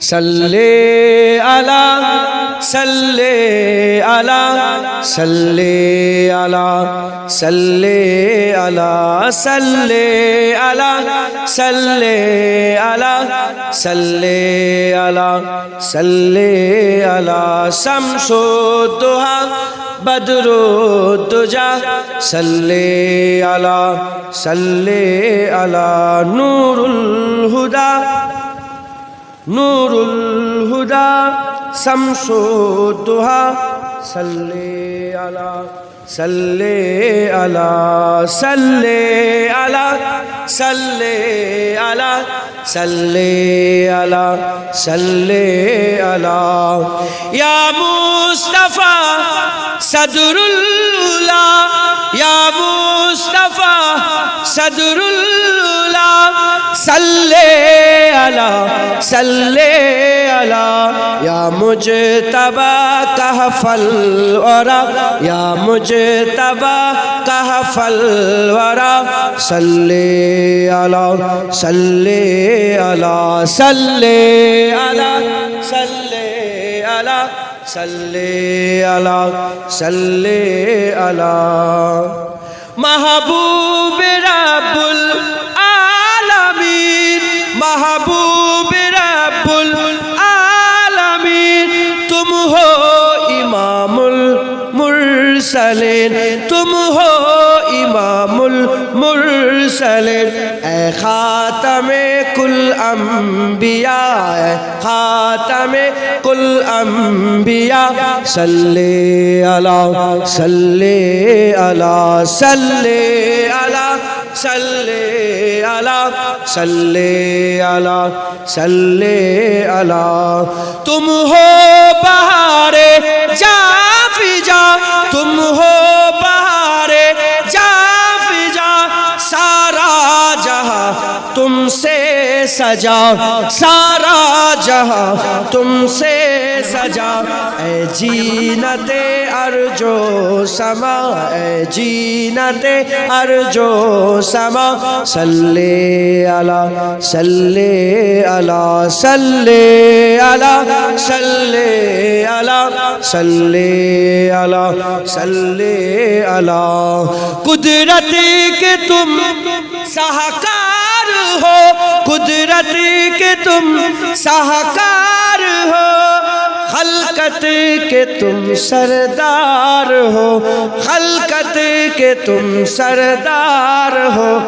صلی علی صلی علی صلی علی صلی علی صلی علی صلی علی صلی علی صلی علی شمس الضحى بدر الدجا صلی علی صلی علی نور الهدى নুরুল হুদা শামসুদোহা সাল্লে আলা সাল্লে আলা সাল্লে আলা সাল্লে আলা সাল্লে আলা সাল্লে আলা। ইয়া মুস্তাফা সদরুল্লা ইয়া মুস্তাফা সদরুল্লা صلی صلی یا مجھ تبا کہ فل ورا، یا مجھ تبا کہ فل ورا صلی علی صلی علی صلی علی صلی علی صلی علی محبوب رب महबूब रब्बुल आलमीन तुम हो इमामुल मुरसलीन तुम हो इमामुल मुरसलीन ए खातमे कुल अंबिया ए खातमे कुल अंबिया सल्ले अला सल्ले अला सल्ले अला সাল্লে আলা সাল্লে আলা সাল্লে আলা। তুম হো বাহারে सजा सारा जहां तुमसे सजा ए जीनते अर्जो समा ए जीनते अर्जो समा सल्ले अला सल्ले अला सल्ले अला सल्ले अला सल्ले अला सल्ले अला कुदरत के तुम ہو قدرت کے تم سہکار ہو، خلقت کے تم سردار ہو، خلقت کے تم سردار ہو۔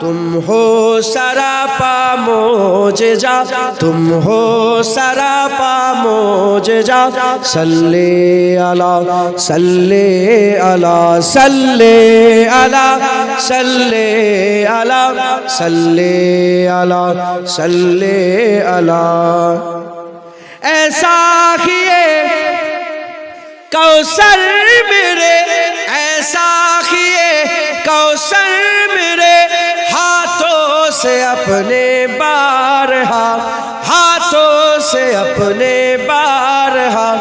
تم ہو سراپا موج جا تم ہو سراپا موج جا سلے اللہ سلے اللہ سلے اللہ۔ صلی علی صلی علی صلی علی. ایسا خیے کوثر میرے، ایسا خیے کوثر میرے. ہاتھوں سے اپنے بارہا، ہاتھوں سے اپنے بارہا.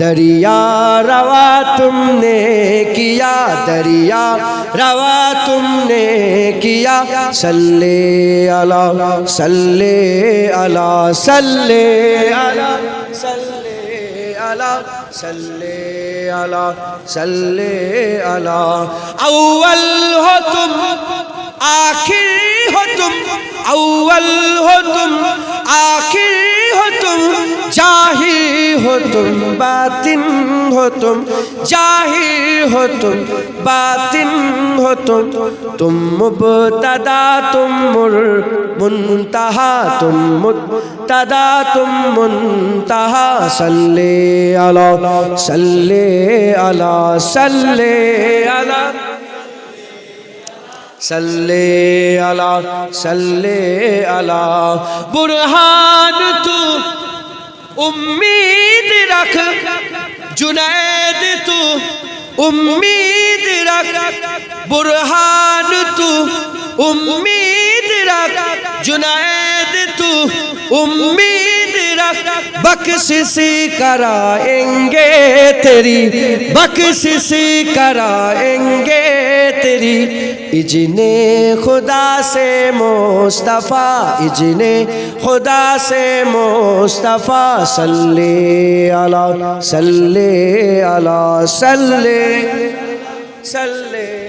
دریا روا تم نے کیا، دریا रवा तुमने किया सल्ले अला सल्ले अला सल्ले अला सल्ले अला सल्ले अला सल्ले अला अव्वल हो तुम आखिर हो तुम अव्वल हो तुम आखिर हो तुम जाहिर हो तुम बातिन हो तुम जाहिर हो तुम बातिन हो तुम तुम मुबतदा तुम मुर मुंतहा तुम मुबतदा तुम मुंतहा सल्ले अला सल्ले अला सल्ले अला सल्ले अला सल्ले अला बुरहान तू उम्मीद रख जुनैद तू উম্মিদ রাখ বুরহান তু উম্মিদ রাখ জুনায়েদ তু উম্মিদ রাখ বকশিশ করাएंगे تیری بخشش کرائیں گے تیری اجن خدا سے مصطفیٰ، اجن خدا سے مصطفیٰ، صلی اللہ صلی اللہ صلی اللہ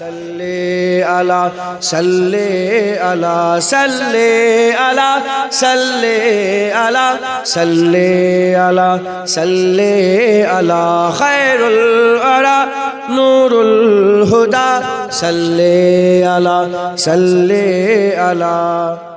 صلی علی صلی علی صلی علی صلی علی صلی علی صلی علی خیر الارا نور الهدى صلی علی صلی علی